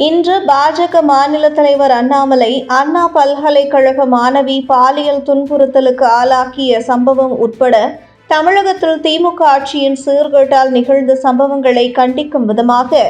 இன்று பாஜக மாநில தலைவர் அண்ணாமலை அண்ணா பல்கலைக்கழக மாணவி பாலியல் துன்புறுத்தலுக்கு ஆளாக்கிய சம்பவம் உட்பட தமிழகத்தில் திமுக ஆட்சியின் சீர்கேட்டால் நிகழ்ந்த சம்பவங்களை கண்டிக்கும் விதமாக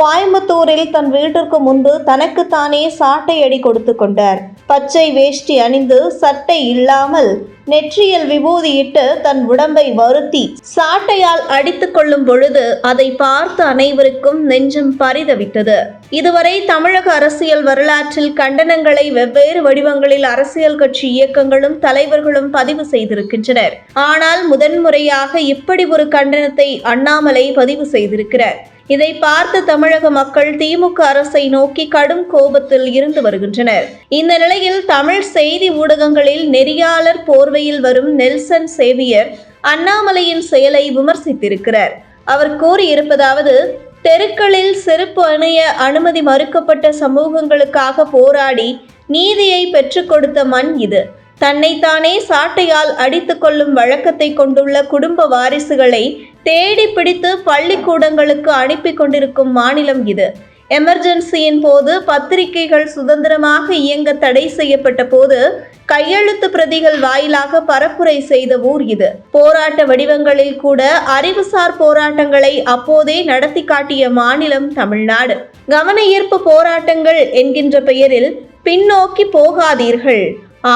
கோயம்புத்தூரில் தன் வீட்டிற்கு முன்பு தனக்குத்தானே சாட்டை அடி கொடுத்து கொண்டார். பச்சை வேஷ்டி அணிந்து சட்டை இல்லாமல் நெற்றியில் விபூதியிட்டு தன் உடம்பை வருத்தி சாட்டையால் அடித்து கொள்ளும் பொழுது அதை பார்த்து அனைவருக்கும் நெஞ்சம் பரிதவித்தது. இதுவரை தமிழக அரசியல் வரலாற்றில் கண்டனங்களை வெவ்வேறு வடிவங்களில் அரசியல் கட்சி இயக்கங்களும் தலைவர்களும் பதிவு செய்திருக்கின்றனர். ஆனால் முதன்முறையாக இப்படி ஒரு கண்டனத்தை அண்ணாமலை பதிவு செய்திருக்கிறார். இதை பார்த்த தமிழக மக்கள் திமுக அரசை நோக்கி கடும் கோபத்தில் இருந்து வருகின்றனர். இந்த நிலையில் தமிழ் செய்தி ஊடகங்களில் நெறியாளர் போர்வையில் வரும் நெல்சன் சேவியர் அண்ணாமலையின் செயலை விமர்சித்திருக்கிறார். அவர் கூறியிருப்பதாவது தெருக்களில் செருப்பு அணிய அனுமதி மறுக்கப்பட்ட சமூகங்களுக்காக போராடி நீதியை பெற்றுக் கொடுத்த மண் இது. தன்னைத்தானே சாட்டையால் அடித்து கொள்ளும் வழக்கத்தை கொண்டுள்ள குடும்ப வாரிசுகளை தேடி பிடித்து பள்ளிக்கூடங்களுக்கு அனுப்பி கொண்டிருக்கும் மாநிலம் இது. எமர்ஜென்சியின் போது பத்திரிகைகள் சுதந்திரமாக இயங்க தடை செய்யப்பட்ட போது கையெழுத்து பிரதிகள் வாயிலாக பரப்புரை செய்த ஊர் இது. போராட்ட வடிவங்களில் கூட அறிவுசார் போராட்டங்களை அப்போதே நடத்தி காட்டிய மாநிலம் தமிழ்நாடு. கவன ஈர்ப்பு போராட்டங்கள் என்கின்ற பெயரில் பின்னோக்கி போகாதீர்கள்.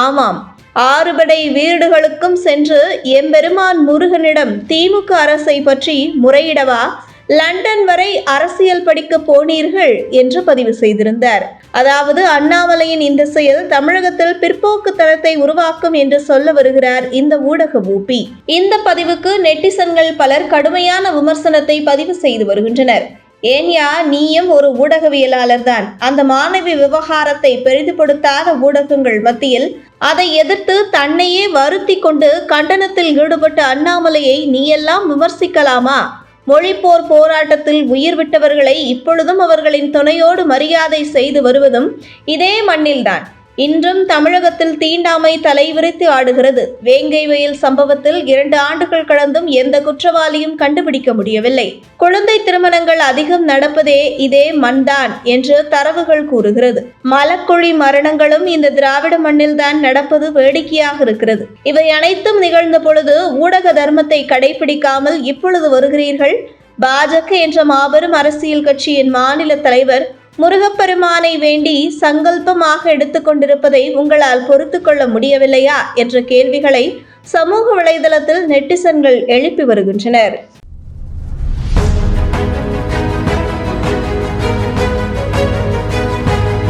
ஆமாம் ஆறுபடை வீடுகளுக்கும் சென்று எம்பெருமான் முருகனிடம் திமுக அரசை பற்றி முறையிடவா? லண்டன் வரை அரசியல் படிக்க போனீர்கள் என்று பதிவு செய்திருந்தார். அதாவது அண்ணாமலையின் இந்த செயல் தமிழகத்தில் பிற்போக்கு தரத்தை உருவாக்கும் என்று சொல்ல வருகிறார் இந்த ஊடக ஊபி. இந்த பதிவுக்கு நெட்டிசன்கள் பலர் கடுமையான விமர்சனத்தை பதிவு செய்து வருகின்றனர். ஏன்யா நீயும் ஒரு ஊடகவியலாளர் தான். அந்த மாணவி விவகாரத்தை பெரிதுபடுத்தாத ஊடகங்கள் மத்தியில் அதை எதிர்த்து தன்னையே வருத்தி கொண்டு கண்டனத்தில் ஈடுபட்ட அண்ணாமலையை நீயெல்லாம் விமர்சிக்கலாமா? மொழிப்போர் போராட்டத்தில் உயிர் விட்டவர்களை இப்பொழுதும் அவர்களின் துணையோடு மரியாதை செய்து வருவதும் இதே மண்ணில்தான். இன்றும் தமிழகத்தில் தீண்டாமை தலைவிரித்து ஆடுகிறது. வேங்கை வயல் சம்பவத்தில் இரண்டு ஆண்டுகள் கடந்தும் எந்த குற்றவாளியும் கண்டுபிடிக்க முடியவில்லை. குழந்தை திருமணங்கள் அதிகம் நடப்பதே இதே மண்தான் என்று தரவுகள் கூறுகிறது. மலக்குழி மரணங்களும் இந்த திராவிட மண்ணில்தான் நடப்பது வேடிக்கையாக இருக்கிறது. இவை அனைத்தும் நிகழ்ந்த பொழுது ஊடக தர்மத்தை கடைபிடிக்காமல் இப்பொழுது வருகிறீர்கள்? பாஜக என்ற மாபெரும் அரசியல் கட்சியின் மாநில தலைவர் முருகப்பெருமானை வேண்டி சங்கல்பமாக எடுத்துக்கொண்டிருப்பதை உங்களால் பொறுத்து கொள்ள முடியவில்லையா? என்ற கேள்விகளை சமூக வலைதளத்தில் நெட்டிசன்கள் எழுப்பி வருகின்றனர்.